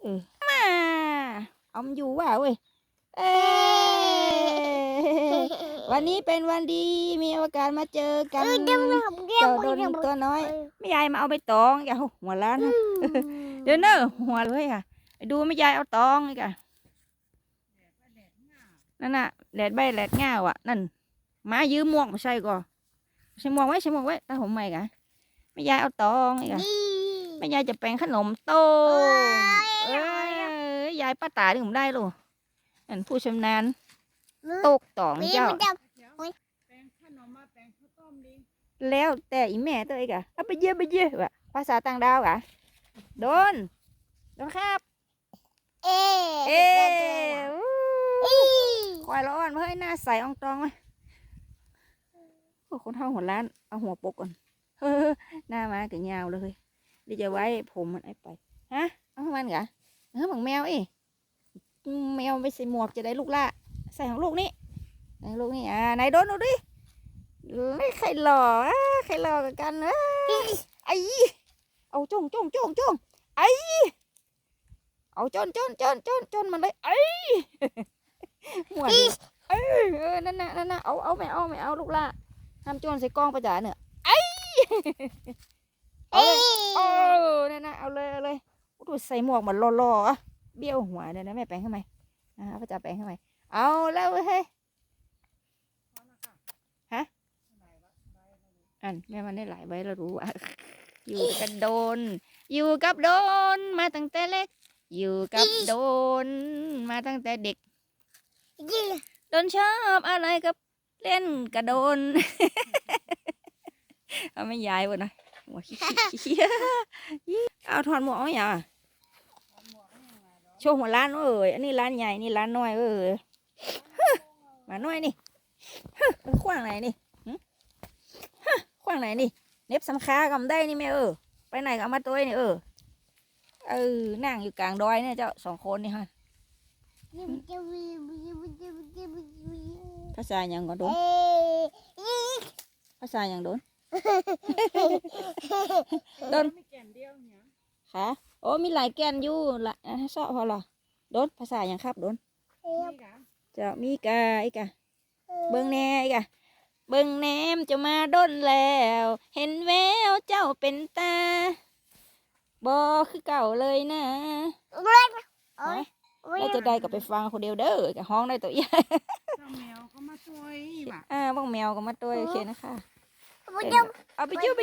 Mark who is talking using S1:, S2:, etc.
S1: เออมาเอามันอยู่ว่ะเว้ยเอ้ยวันนี้เป็นวันดีมีโอกาสมาเจอกันเจ้าโดนตัวน้อยไม่ยายมาเอาไปตองอย่าหัวล้านนะเดี๋ยวเนอะหัวเลยค่ะไปดูไม่ยายเอาตองอีกอะนั่นน่ะแดดใบแดดง่าวอะนั่นมายืมหมวกมาใส่ก่อนใส่หมวกไว้ใส่หมวกไว้ตาผมใหม่กะไม่ยายเอาตองอีกอะไม่ยายจะแปลงขนมโต้งเอ้ยยายป้าตาที่ผมได้ลูกนั่นผู้ชำนาญตกตองเจ้า
S2: แปลงขนมมาแปลงข้าวต้มดิ
S1: แล้วแต่อีแม่ตัวเองอะเอาไปเยี่ยมไปเยี่ยมวะภาษาต่างดาวอะโดนโดนครับ เอ๊ควายร้อนเพื่อให้หน้าใสอ่องตองไหมโอ้คนเท่าหัวล้าน เอาหัวปกก่อนเฮ้อหน้ามาก็ยาวเลย เดี๋ยวจะไว้ผมมันไอ้ไปฮะเอาของมันกะเออเหมือนแมวเอ้แมวไปใส่หมวกจะได้ลูกละใส่ของลูกนี่ใส่ของลูกนี่อ่าไหนโดนดูดิไม่ใครหล่ออะใครหล่อกันกันนะไอ้เอาจ้องจ้องจ้องจ้องไอ้เอาจนจนจนจนจนมันเลยไอ้หัวดิเออเออนั่นน่ะนั่นน่ะเอาเอาไม่เอาไม่เอาลูกละทำโจนใส่กล้องประจาเนี่ยไอ้เอาเลย ดูใส่หมวกเหมือนล่อๆเบี้ยวหัวเนี่ยนะแม่แปลงให้ไหมอ่าประจาแปลงให้ไหมเอาแล้วเฮ้ยฮะอันแม่มันได้หลายใบแล้วรู้อะอยู่กันโดน อยู่กับโดนมาตั้งแต่เล็ก อยู่กับโดน มาตั้งแต่เด็กโดนชอบอะไรกับเล่นกระโดนเอาไม่ยายวะนะหัวขี้ขี้เอาถอนหมวกอาอย่า โชว์หัวร้านเอ้ยอันนี้ร้านใหญ่นี่ร้านน้อยเอ้ยฮึมาน้อยนี่ฮึมันขว้างไหนนี่หึฮึขว้างไหนนี่เน็บสำคากำได้นี่แม่เออไปไหนก็เอามาตัวนี่เออเออนั่งอยู่กลางดอยเนี่ยเจ้าสองคนนี่ฮะภาษาอย่างก่อนโดนภาษาอย่างโดนโดน
S2: ไม่แก่นเดียวเนี่ย
S1: ค่ะ โอ้มีหลายแกนอยู่ละอะให้เสาะพอเหรอโดนภาษาอย่างครับโดน
S2: นี่กะ
S1: เจะมีกาอีกอะเบิ่งแหน่อีกอะเบิ่งแหนมจะมาด้นแล้ว เห็นแววเจ้าเป็นตาบอคือเก่าเลยนะแล้วจะได้ก็ไปฟังคนเดียวเด้อกับห้องได้ตัวใหญ่
S2: เจ้าแมวเขามาช่วยว่ะ
S1: อ่าบ้องแมวก็มาตัวโอเคนะคะ
S3: Bujum,
S1: เอาไปจิ้วไป